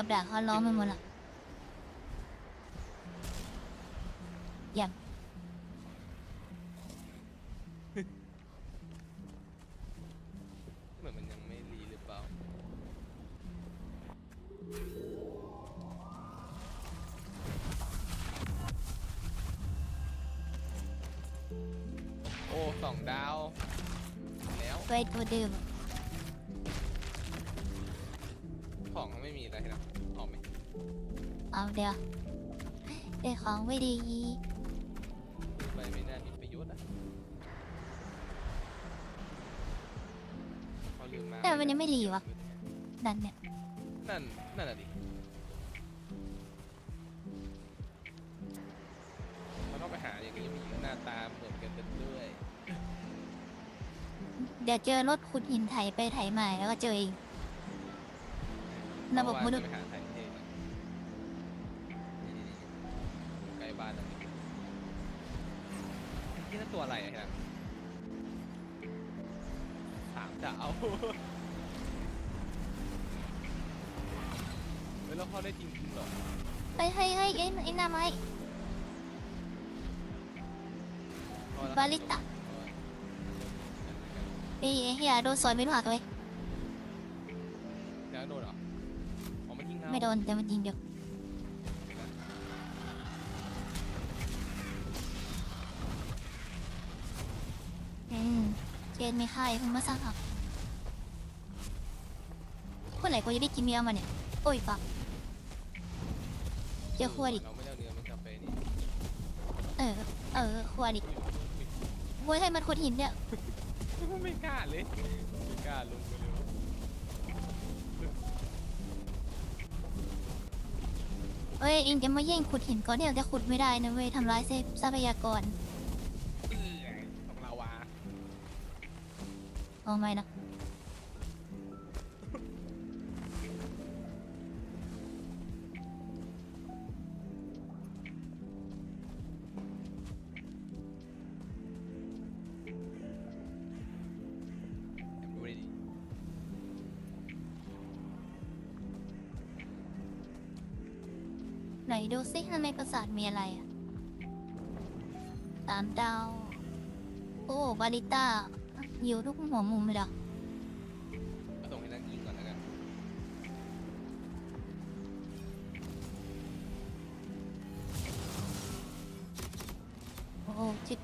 กับดักเขาล้อมมันหมดละอย่าง ของเขาไม่มีอะไรนะออกไหมเอาเดี๋ยวได้ของไม่ดี ไปไม่น่ามีประโยชน์อะเขาลืมมาแต่มันยังไม่รีวะ นั่นเนี่ยนั่นนั่นน่ะดิมันต้องไปหาอย่างนี้มีหน้าตาเหมือนกันด้วย เดี๋ยวเจอรถขุดหินไถไปไถใหม่แล้วก็เจอเอง ระบบมนุษย์ เอวาจะไปหาไทยเทนะนี่ๆๆใกล้บ้านแล้วนี่นั่นตัวอะไรอะครับสามดาวเฮ้ยแล้วเข้าได้จริงๆเหรอเฮ้ยเฮ้ยเฮ้ไอ้ไอ้หน้าไม้เข้แล้วบาลิตะไอ้ไอ้เฮียโดนสอยไม่รู้หักเลย โดนแต่มันยิงเดียวอืมเจนไม่ค่ายเพิ่งมาสร้างหักเมื่อไหร่กูจะได้กินเมียมาเนี่ย โอ้ยฟักเจอขวดอีกเราไม่ได้เอาเนื้อมันกลับไปนี่เออ เออขวดอีกโว้ยให้มันขุดหินเนี่ย ไม่กล้าเลยไม่กล้าลงไปเลย เอ้ยเองจะมาแย่งขุดหินก่อนเดี๋ยวจะขุดไม่ได้นะเว้ยทำร้ายทรัพยากรเอื้อของเราวะเอาไหมนะ ไหนดูซิทำไมปราสาทมีอะไรอะสามดาว โอ้บาริต้าอยู่ทุกหัวมุมเลยเหรอเอาส่งให้นักยิงก่อนแล้วกันโอ้โหจิต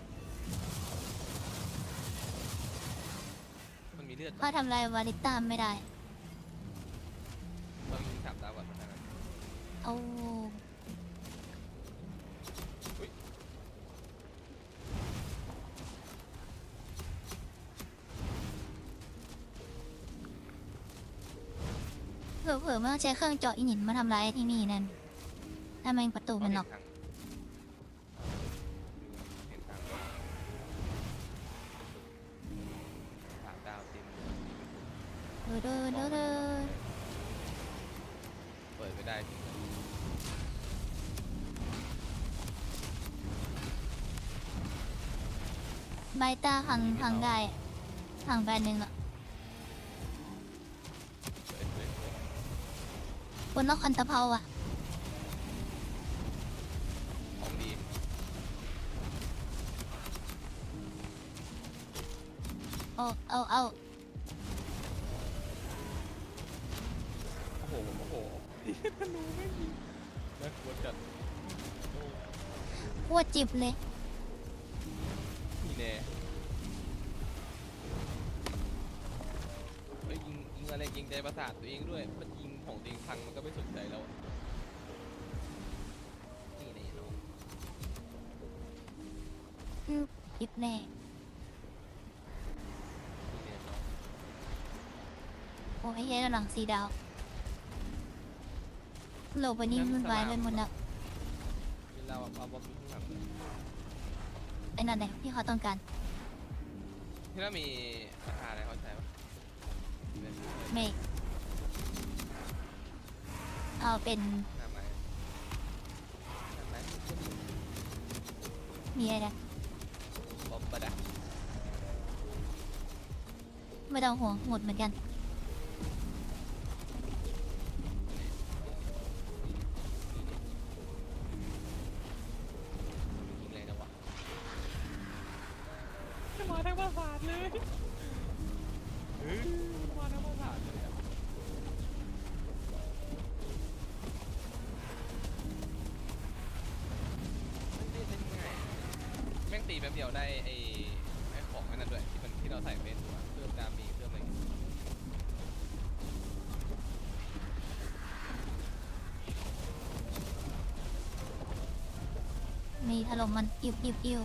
มันมีเลือดเขาทำอะไรบาริต้าไม่ได้ ใช้เครื่องเจาะอินหินมาทำร้ายที่นี่นั่นทำไมประตูมันล็อกเห็นเห็นเด้อเด้อเด้อเด้อเปิดไม่ได้จริงใบตาพังพังได้พังไปหนึ่งละ บนนคันตะเภาอะ ของดีเอา เอา เอา โอ้โหโอ้โหธนูไม่มีน่ากลัวจัดโอ้ปวดจิบเลย นี่แน่เฮ้ยยิงยิงอะไรยิงใจประสาทตัวเองด้วยมัน ของตัวเองพังมันก็ไม่สนใจแล้วอะนี่แน่น้องอืมจิบแน่นี่แน่น้องโอ้ยเหี้ยหลังสีดาวโลกวันนี้มันวายไปหมดแล้วเวลาเอาเอาบอมบี้ข้างหลังเลยไอ้นั่นแหละที่เขาต้องการที่นั่นมีราคาอะไรเข้าใจปะเนี่ยเมก เอาเป็นหน้าไม้หน้าไม้ก็ดีมีอะไรนะบอมบ์ดักไม่ต้องห่วงหมดเหมือนกัน ตีแป๊บเดียวได้ไอ้ไอ้ของอันนั้นด้วยที่มันที่เราใส่เป็นตัวเพิ่มดามีเพิ่มอะไรอย่างเงี้ยมีถล่มมันอิวอิวอิว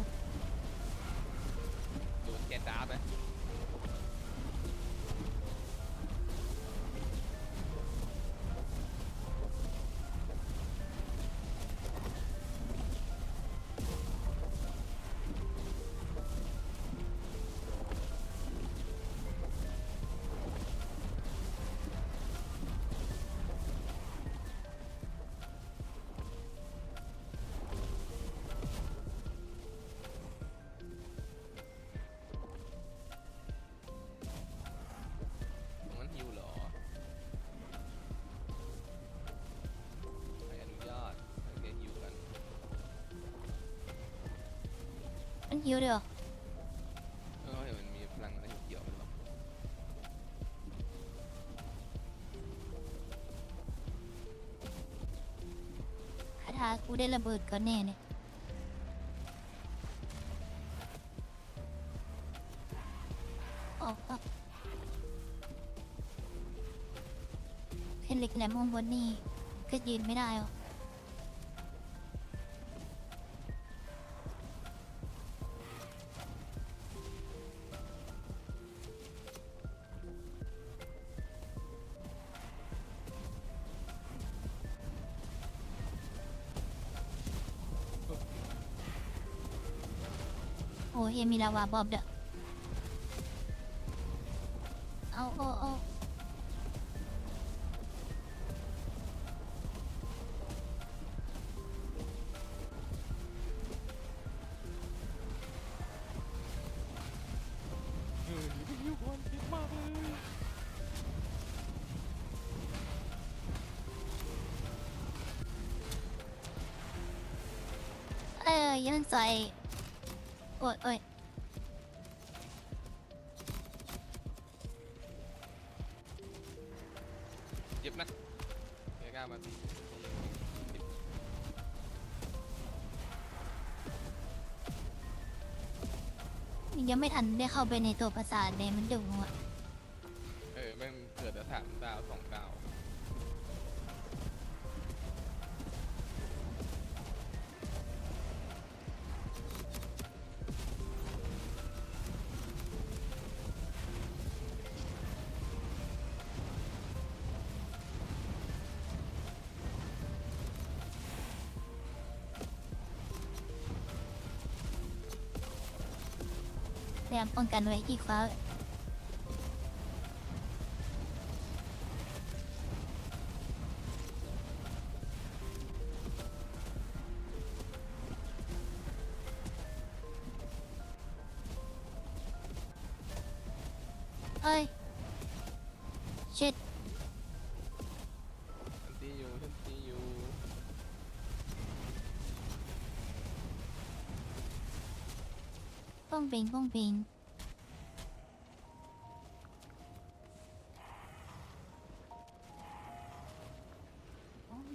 หิวเดียวเออเห็นมันมีพลังอะไรเกี่ยวๆกันหรอคาถากูได้ระเบิดก่อนแน่เนี่ยออกออกเพนเหล็กแหลมข้างบนนี่ก็ยืนไม่ได้หรอก เมีลาวาบอบเด้อเอาเอาเอาเออนี่เป็นฮิวคนคิดมากเลยเอ้ยยันใส่โอ้ยโอ้ย ทันได้เข้าไปในตัวประสาทเลยมันดุอะ พยายามป้องกันไว้ที่ฟ้า ป้องปิงป้องปิง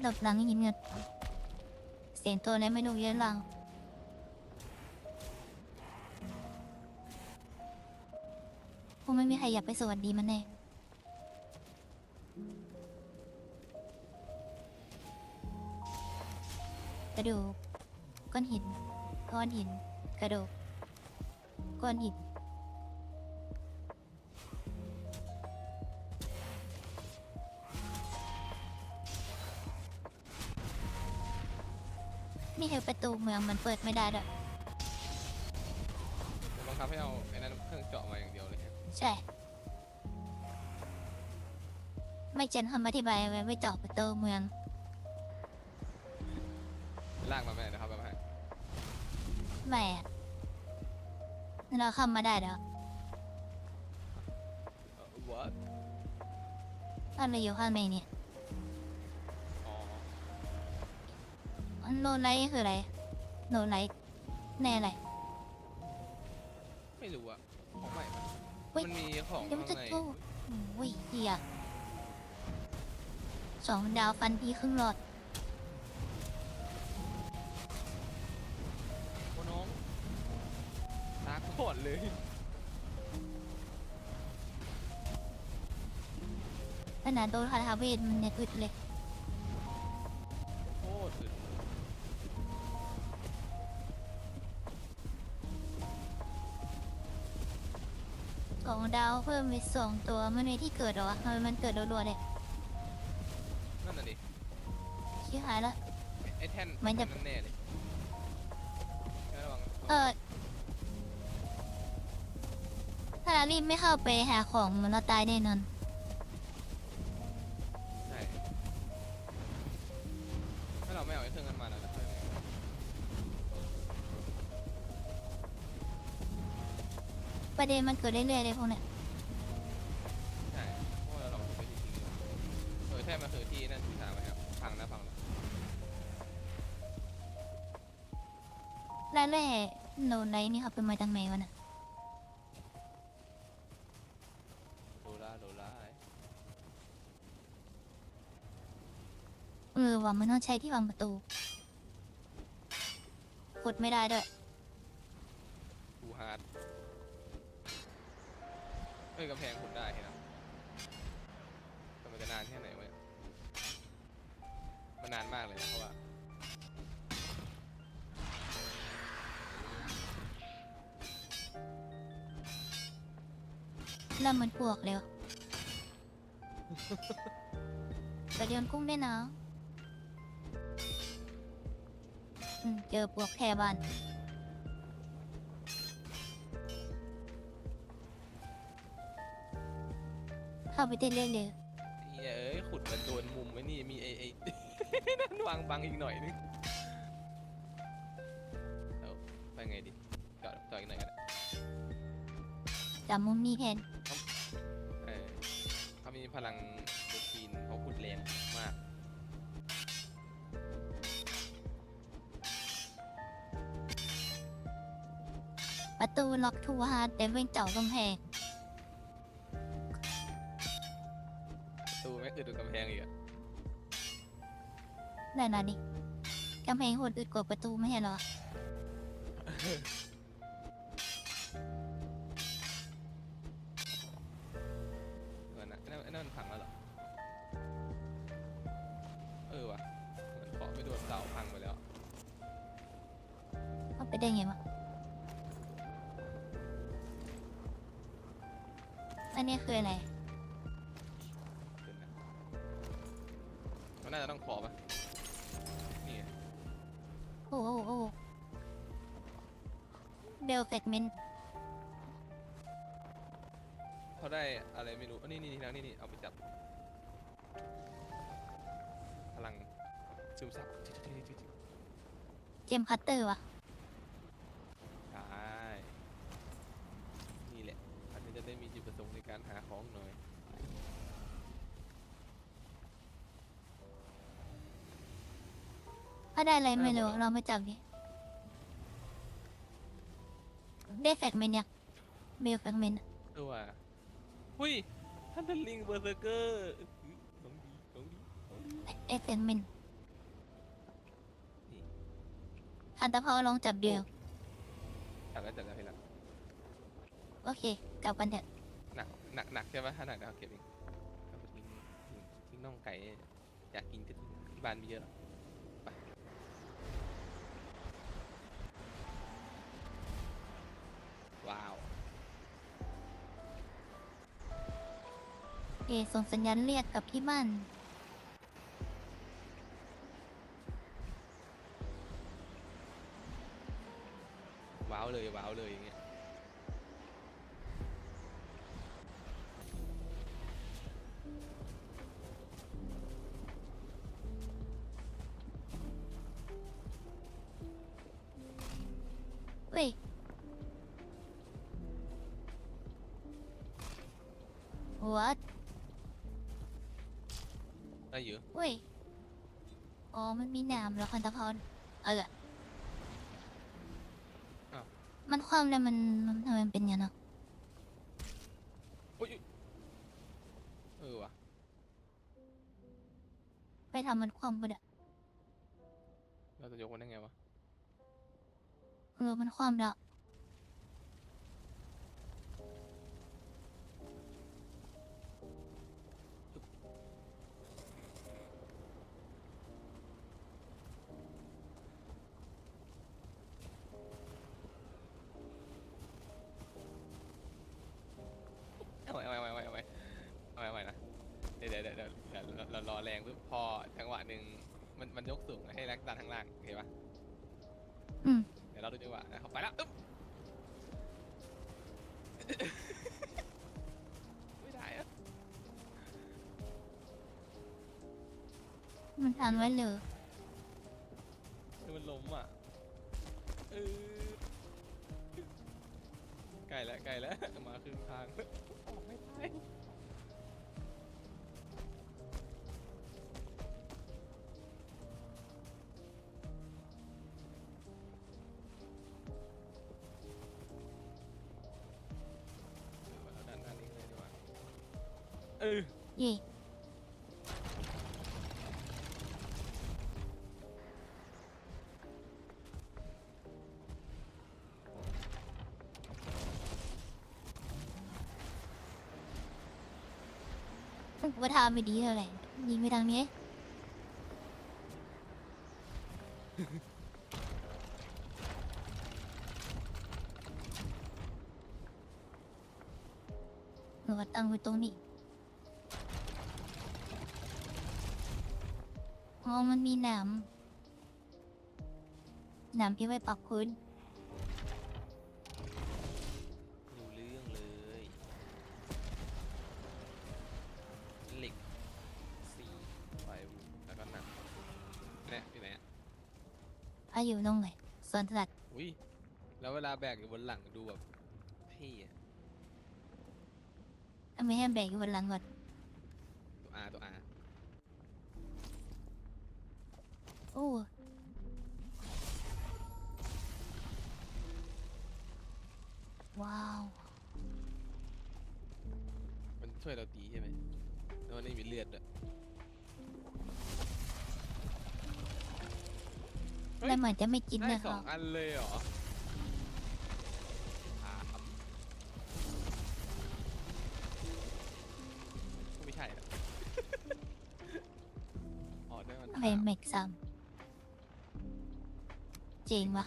หลบหลังยิงเงินเสียงตัวอะไรไม่รู้เยอะหลังคงไม่มีใครอยากไปสวัสดีมันแน่กระดูกก้อนหินก้อนหิน กระดูก ก้อนหินนี่คือประตูเมืองมันเปิดไม่ได้ด้วยมันบังคับให้เอาไอ้นั้นเครื่องเจาะมาอย่างเดียวเลยใช่ ไม่เจนคำอธิบายไว้ไม่เจาะประตูเมืองลากมาแม่นะครับมาให้แหม่ เราเข้ามาได้แล้วเอ่อ what ถ้าเราอยู่ข้างในเนี่ยอ๋อโนไลท์คืออะไรโนไลท์แน่อะไรไม่รู้อะของใหม่ปะฮ้ยมันมีของเดี๋ยวมัข้านงจะในโตโอ้ยเฮียสองดาวฟันทีครึ่งหลอด เลย ขนาดโดนคาถาเวทมันเนี่ยอึดเลย โคตรอึดสองดาวเพิ่มไปสองตัวมันในที่เกิดเหรอวะทำไมมันเกิดรัวๆเลยนั่นน่ะดิชิบหายละไอ้ไอ้แท่นมันจะ นั่นแน่เลยงั้นระวังเออ รารีบไม่เข้าไปหาของมันเราตายแน่นอน ใช่ถ้าเราไม่เอาไอ้เครื่องนั้นมาแล้วจะทำยังไงประเด็นมันเกิดเรื่อยๆเลยพวกเนี้ยใช่เพราะว่าเราไปที่ทิ้งเออแท่นมันคือที่นั่นที่ทางไว้ครับพังนะพังนะแล้วแร่โนไนท์นี่เขาเป็นมาจากไหนวะน่ะ เออว่ามันต้องใช้ที่วางประตูขุดไม่ได้ด้วยทูฮาร์ดเอ้ยกำแพงขุดได้เห็นไหมแต่มันจะนานแค่ไหนวะเนี่ยมันนานมากเลยนะเพราะว่าแล้วมันปวกเร็วไปเรียนกุ้งได้นะ อืมเจอปวกแทบ้านเข้าไปเต้นเล่นเลยเหี้ยเอ้ยขุดมันโดนมุมไว้นี่มีไอ้ไอ้ นั่นวางบังอีกหน่อยนึงเอาไปไงดีจอดจอดอีกหน่อยกันจับมุมนี้แทนเออเขามีพลังโดฟีนเขาขุดแรงมาก ตูล็อกทูฮาร์ดเดวินเจ้ากำแพงประตูไม่อึดดูกำแพงอีกอะนั่นน่ะนี่กำแพงโหดอึดกว่าประตูไม่ใช่เหรอเออนะไอ้นั่นไอ้นั่นมันพังแล้วเหรอ เออว่ะมันเกาะไม่โดนเสาพังไปแล้วเข้าไปได้ไงวะ อันนี้คืออะไร ขึ้นนะมันน่าจะต้องขอปะนี่ไงโอ้โหโอ้โหเบลเฟกเมนต์เขาได้อะไรไม่รู้อันนี้นี่นี่นี่นี่เอาไปจับ พลังซึมซับ เจมส์คัตเตอร์วะ ใช่นี่แหละอันนี้จะได้มีจุดประสงค์ใน การหาของหน่อยถ้าได้อะไรไม่รู้เราไม่จับดิได้แฟกเมนต์ยังเบลแฟกเมนต์เออว่ะหุ้ยท่านเป็นลิงเบอร์เซอร์เกอร์ของดีของดีของดีไอ้แฟกเมนต์นี่อันตะเพาลองจับเดียวจับแล้วจับแล้วพี่ละโอเค กลับกันเถอะ หนักหนักหนักใช่ไหมถ้าหนักเดี๋ยวเอาเก็บเองเอาไปทิ้งทิ้งทิ้งน่องไก่อยากกินที่ที่บ้านมีเยอะหรอกไปว้าวโอเคส่งสัญญาณเรียกกลับที่บ้าน ว้าวเลยว้าวเลยอย่างเงี้ย แล้คันตะพอนเออมันความแล้วมันมันทำไมมันเป็นอย่างนั้นะโอ้ยเออวะไปทำมันความปะเนี่ยเราจะยกมันได้ไงวะเออมันความแล้ว เอาไว้เอาไว้นะ เดี๋ยวเดี๋ยวเดี๋ยวเดี๋ยวเดี๋ยวเราเรารอแรงปุ๊บพอจังหวะหนึ่งมันมันยกสูงให้แรงดันข้างล่างโอเคปะอืม เดี๋ยวเราดูดีกว่านะเขาไปแล้วอึ๊บ ไม่ได้อะมันทันไว้เลย เดี๋ยวมันล้มอะเออใกล้แล้วใกล้แล้วมาครึ่งทาง อเย่ว่าทาไม่ดีเท่าไหร่ยิงไปทางนี้หนู มันมีหนามหนามที่ไว้ปักพื้นรู้เรื่องเลยเหล็กสี่ไฟแล้วก็หนังเนี่ยที่ไหนอะอาอยู่ตรงไหนสวนสัตว์อุ้ยแล้วเวลาแบกอยู่บนหลังดูแบบเท่อะ ทำไมให้แบกอยู่บนหลังก่อน โอ้ว้าว มันช่วยเราตีใช่ไหมแล้วมันไม่มีเลือดด้วยเฮ้ยแล้วเหมือนจะไม่กินได้นะสอคะงอันเลยเหรอสามไม่ใช่ละอ๋อได้มันอะไรสามแม็กซัม เจ๋งวะ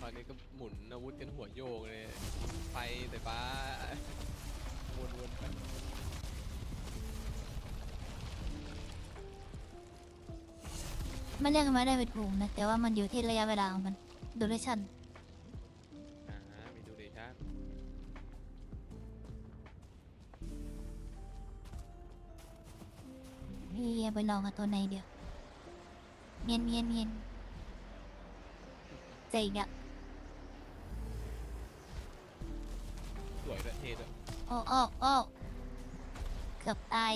ตอนนี้ก็หมุนอาวุธกันหัวโยกเลย ไฟแต่ฟ้า วนๆไปมันเรียกกันมาได้เป็นถุงนะ แต่ว่ามันอยู่ที่ระยะเวลาของมันดูเรชั่น ไปลองกับตัวไหนเดียว เมียนเมียนเมียนเจ๋งอะสวยด้วยเท่ด้วย โอ้โอ้โอ้เกือบตาย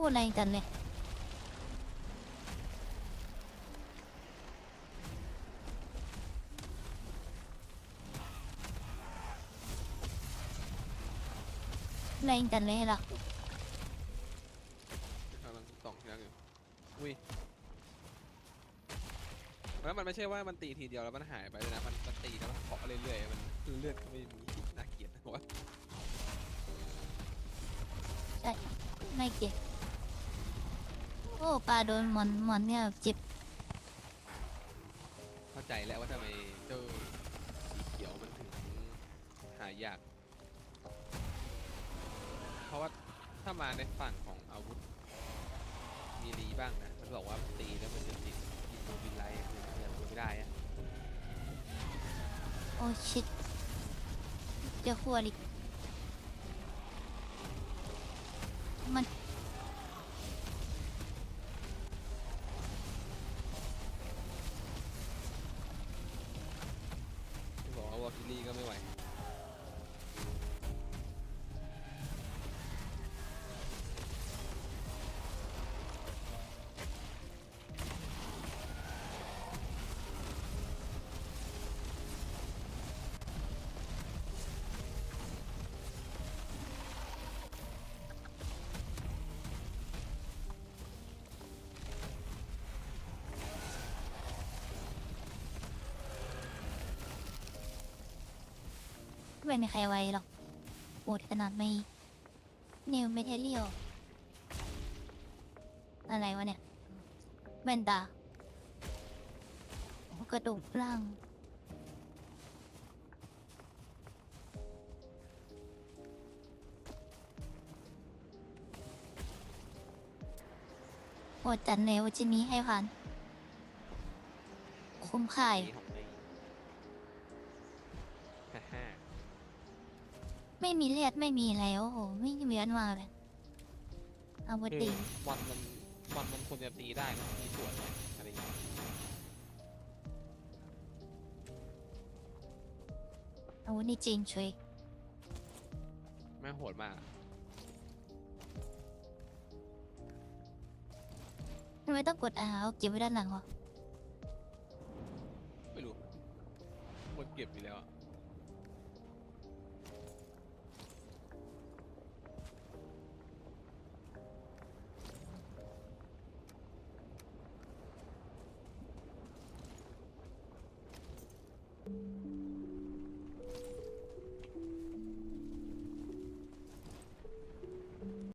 โอ้แรงจังเลยแรงจังเลยล่ะกำลังสองทีแล้วอยู่อุ้ยแล้วมันไม่ใช่ว่ามันตีทีเดียวแล้วมันหายไปเลยนะ มันมันตีแล้วมันเกาะเรื่อยๆ มันเลือดก็ไม่มีน่าเกลียดนะว่าไม่เก็บ โอ้ปลาโดนหมอนหมอนเนี่ยเจ็บเข้าใจแล้วว่าทำไมเจ้าสีเขียวมันถึงหายาก เพราะว่าถ้ามาในฝั่งของอาวุธมีรีบ้างนะมันบอกว่าตีแล้วมันจะติดอินโนบินไลท์คือมันยังไม่ได้อะโอ้ชิตเจอขั้วอีกมัน ไม่มีใครไวหรอกโหดขนาดไม่นิวเมเทเรียลอะไรวะเนี่ยแว่นตากระดูกร่างโหดจัดเลยว่าจะนี้ให้ผ่าน คุ้มค่าย ไม่มีเลือดไม่มีอะไรโอ้โหไม่เหมือนมาเลยเอาบคือตีวันมันวันมันควรจะตีได้นะมีส่วนอะไรอย่างเงี้ยอาวุธนี่จริงช่วยแม่งโหดมากทำไมต้องกดอาเอาเก็บไว้ด้านหลังวะไม่รู้คนเก็บอยู่แล้วอะ